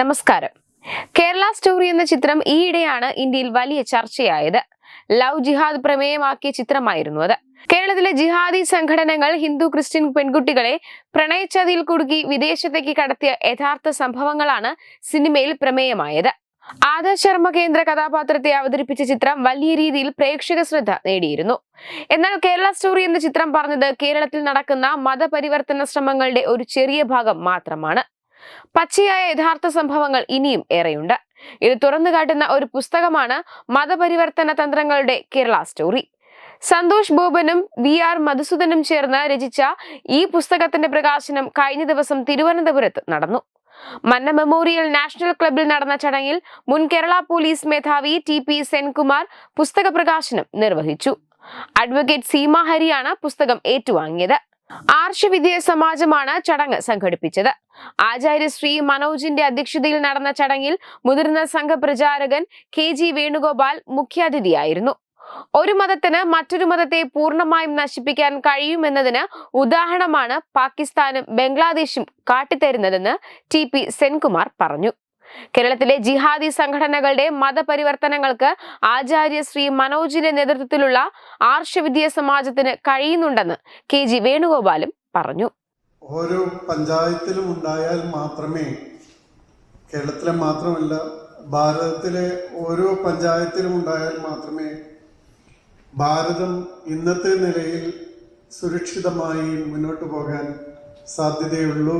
നമസ്കാരം. കേരള സ്റ്റോറി എന്ന ചിത്രം ഈയിടെയാണ് ഇന്ത്യയിൽ വലിയ ചർച്ചയായത്. ലവ് ജിഹാദ് പ്രമേയമാക്കിയ ചിത്രമായിരുന്നു അത്. കേരളത്തിലെ ജിഹാദി സംഘടനകൾ ഹിന്ദു ക്രിസ്ത്യൻ പെൺകുട്ടികളെ പ്രണയച്ചതിയിൽ കുടുക്കി വിദേശത്തേക്ക് കടത്തിയ യഥാർത്ഥ സംഭവങ്ങളാണ് സിനിമയിൽ പ്രമേയമായത്. ആദർശ് ശർമ്മ കേന്ദ്ര കഥാപാത്രത്തെ അവതരിപ്പിച്ച ചിത്രം വലിയ രീതിയിൽ പ്രേക്ഷക ശ്രദ്ധ നേടിയിരുന്നു. എന്നാൽ കേരള സ്റ്റോറി എന്ന ചിത്രം പറഞ്ഞത് കേരളത്തിൽ നടക്കുന്ന മതപരിവർത്തന ശ്രമങ്ങളുടെ ഒരു ചെറിയ ഭാഗം മാത്രമാണ്. പച്ചയായ യഥാർത്ഥ സംഭവങ്ങൾ ഇനിയും ഏറെയുണ്ട്. ഇത് തുറന്നു കാട്ടുന്ന ഒരു പുസ്തകമാണ് മതപരിവർത്തന തന്ത്രങ്ങളുടെ കേരള സ്റ്റോറി. സന്തോഷ് ബോബനും വി ആർ മധുസൂദനും ചേർന്ന് രചിച്ച ഈ പുസ്തകത്തിന്റെ പ്രകാശനം കഴിഞ്ഞ ദിവസം തിരുവനന്തപുരത്ത് നടന്നു. മന്ന മെമ്മോറിയൽ നാഷണൽ ക്ലബിൽ നടന്ന ചടങ്ങിൽ മുൻ കേരള പോലീസ് മേധാവി ടി പി സെൻകുമാർ പുസ്തക പ്രകാശനം നിർവഹിച്ചു. അഡ്വക്കേറ്റ് സീമ ഹരിയാണ് പുസ്തകം ഏറ്റുവാങ്ങിയത്. ആർഷവിദ്യ സമാജമാണ് ചടങ്ങ് സംഘടിപ്പിച്ചത്. ആചാര്യശ്രീ മനോജിന്റെ അധ്യക്ഷതയിൽ നടന്ന ചടങ്ങിൽ മുതിർന്ന സംഘപ്രചാരകൻ കെ ജി വേണുഗോപാൽ മുഖ്യാതിഥിയായിരുന്നു. ഒരു മതത്തിന് മറ്റൊരു മതത്തെ പൂർണമായും നശിപ്പിക്കാൻ കഴിയുമെന്നതിന് ഉദാഹരണമാണ് പാകിസ്ഥാനും ബംഗ്ലാദേശും കാട്ടിത്തരുന്നതെന്ന് ടി പി സെൻകുമാർ പറഞ്ഞു. കേരളത്തിലെ ജിഹാദി സംഘടനകളുടെ മതപരിവർത്തനങ്ങൾക്ക് ആചാര്യ ശ്രീ മനോജിന്റെ നേതൃത്വത്തിലുള്ള ആർഷവിദ്യ സമാജത്തിന് കഴിയുന്നുണ്ടെന്ന് കെ ജി വേണുഗോപാലും പറഞ്ഞു. ഓരോ പഞ്ചായത്തിലും ഉണ്ടായാൽ മാത്രമേ കേരളത്തിലെ മാത്രമല്ല ഭാരതത്തിലെ ഓരോ പഞ്ചായത്തിലും ഉണ്ടായാൽ മാത്രമേ ഭാരതം ഇന്നത്തെ നിലയിൽ സുരക്ഷിതമായി മുന്നോട്ട് പോകാൻ സാധ്യതയുള്ളൂ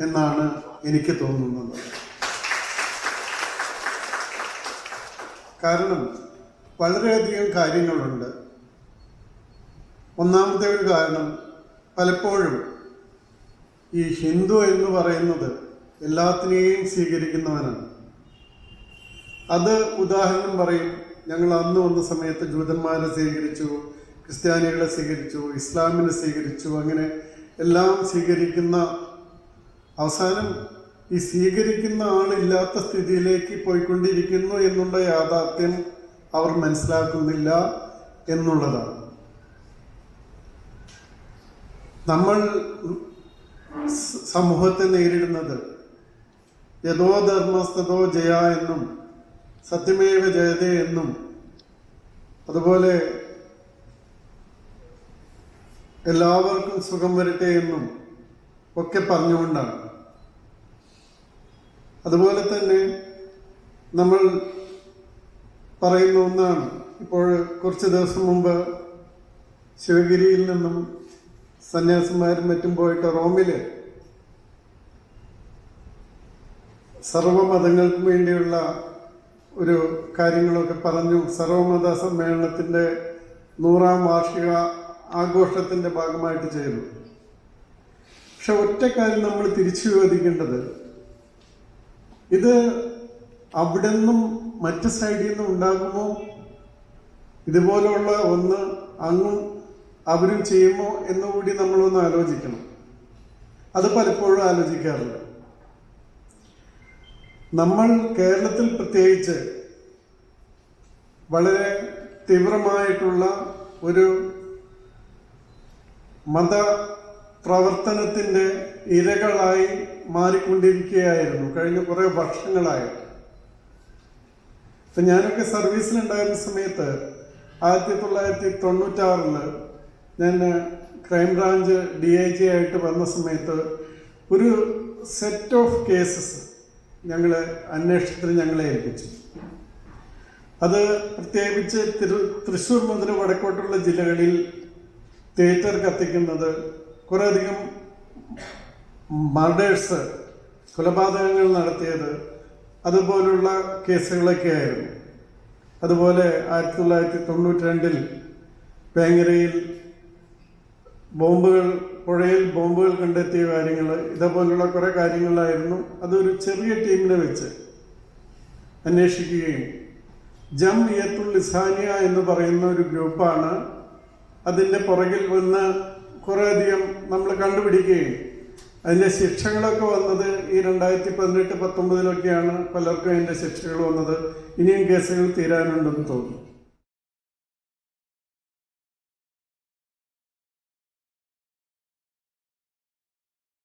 എന്നാണ് എനിക്ക് തോന്നുന്നത്. കാരണം വളരെയധികം കാര്യങ്ങളുണ്ട്. ഒന്നാമത്തെ ഒരു കാരണം പലപ്പോഴും ഈ ഹിന്ദു എന്ന് പറയുന്നത് എല്ലാത്തിനെയും സ്വീകരിക്കുന്നവനാണ്. അത് ഉദാഹരണം പറയും ഞങ്ങൾ അന്ന് വന്ന സമയത്ത് ജൂതന്മാരെ സ്വീകരിച്ചു ക്രിസ്ത്യാനികളെ സ്വീകരിച്ചു ഇസ്ലാമിനെ സ്വീകരിച്ചു അങ്ങനെ എല്ലാം സ്വീകരിക്കുന്ന അവസാനം ഈ സ്വീകരിക്കുന്ന ആളില്ലാത്ത സ്ഥിതിയിലേക്ക് പോയിക്കൊണ്ടിരിക്കുന്നു എന്നുള്ള യാഥാർത്ഥ്യം അവർ മനസ്സിലാക്കുന്നില്ല എന്നുള്ളതാണ്. നമ്മൾ സമൂഹത്തെ നേരിടുന്നത്. യഥോ ധർമ്മസ്ഥതോ ജയ എന്നും സത്യമേവ ജയതേ എന്നും. അതുപോലെ എല്ലാവർക്കും സുഖം വരട്ടെ എന്നും ഒക്കെ പറഞ്ഞുകൊണ്ടാണ്. അതുപോലെ തന്നെ നമ്മൾ പറയുന്ന ഒന്നാണ്. ഇപ്പോൾ കുറച്ച് ദിവസം മുമ്പ് ശിവഗിരിയിൽ നിന്നും സന്യാസിമാരും മറ്റും പോയിട്ട് റോമിൽ സർവമതങ്ങൾക്കും വേണ്ടിയുള്ള ഒരു കാര്യങ്ങളൊക്കെ പറഞ്ഞു. സർവമത സമ്മേളനത്തിന്റെ നൂറാം വാർഷിക ആഘോഷത്തിന്റെ ഭാഗമായിട്ട് ചെയ്തു. പക്ഷെ ഒറ്റ കാര്യം നമ്മൾ തിരിച്ചു ചോദിക്കേണ്ടത് ഇത് അവിടെ നിന്നും മറ്റ് സൈഡിൽ നിന്നും ഉണ്ടാകുമോ? ഇതുപോലുള്ള ഒന്ന് അങ്ങും അവരും ചെയ്യുമോ എന്നുകൂടി നമ്മളൊന്ന് ആലോചിക്കണം. അത് പലപ്പോഴും ആലോചിക്കാറുണ്ട്. നമ്മൾ കേരളത്തിൽ പ്രത്യേകിച്ച് വളരെ തീവ്രമായിട്ടുള്ള ഒരു മത പ്രവർത്തനത്തിന്റെ ഇരകളായി മാറിക്കൊണ്ടിരിക്കുകയായിരുന്നു കഴിഞ്ഞ കുറേ വർഷങ്ങളായി. ഇപ്പം ഞാനൊക്കെ സർവീസിലുണ്ടായിരുന്ന സമയത്ത് ആയിരത്തി തൊള്ളായിരത്തി തൊണ്ണൂറ്റാറിൽ ഞാൻ ക്രൈംബ്രാഞ്ച് ഡി ഐ ജി ആയിട്ട് വന്ന സമയത്ത് ഒരു സെറ്റ് ഓഫ് കേസസ് ഞങ്ങൾ അന്വേഷണത്തിന് ഞങ്ങളെ ഏൽപ്പിച്ചു. അത് പ്രത്യേകിച്ച് തിരു തൃശ്ശൂർ മുതൽ വടക്കോട്ടുള്ള ജില്ലകളിൽ തിയേറ്റർ കത്തിക്കുന്നത് കുറേയധികം മർഡേഴ്സ് കൊലപാതകങ്ങൾ നടത്തിയത് അതുപോലുള്ള കേസുകളൊക്കെ ആയിരുന്നു. അതുപോലെ ആയിരത്തി തൊള്ളായിരത്തി തൊണ്ണൂറ്റി രണ്ടിൽ വേങ്ങരയിൽ ബോംബുകൾ പുഴയിൽ ബോംബുകൾ കണ്ടെത്തിയ കാര്യങ്ങൾ ഇതേപോലുള്ള കുറേ കാര്യങ്ങളായിരുന്നു അതൊരു ചെറിയ ടീമിനെ വെച്ച് അന്വേഷിക്കുകയും. ജം ഇയത്തുൽ ഇസാനിയ എന്ന് പറയുന്ന ഒരു ഗ്രൂപ്പാണ് അതിന്റെ പുറകിൽ വന്ന് കുറേയധികം നമ്മൾ കണ്ടുപിടിക്കുകയും. അതിന്റെ ശിക്ഷകളൊക്കെ വന്നത് ഈ രണ്ടായിരത്തി പതിനെട്ട് പത്തൊമ്പതിലൊക്കെയാണ് പലർക്കും അതിന്റെ ശിക്ഷകൾ വന്നത്. ഇനിയും കേസുകൾ തീരാനുണ്ടെന്ന് തോന്നുന്നു.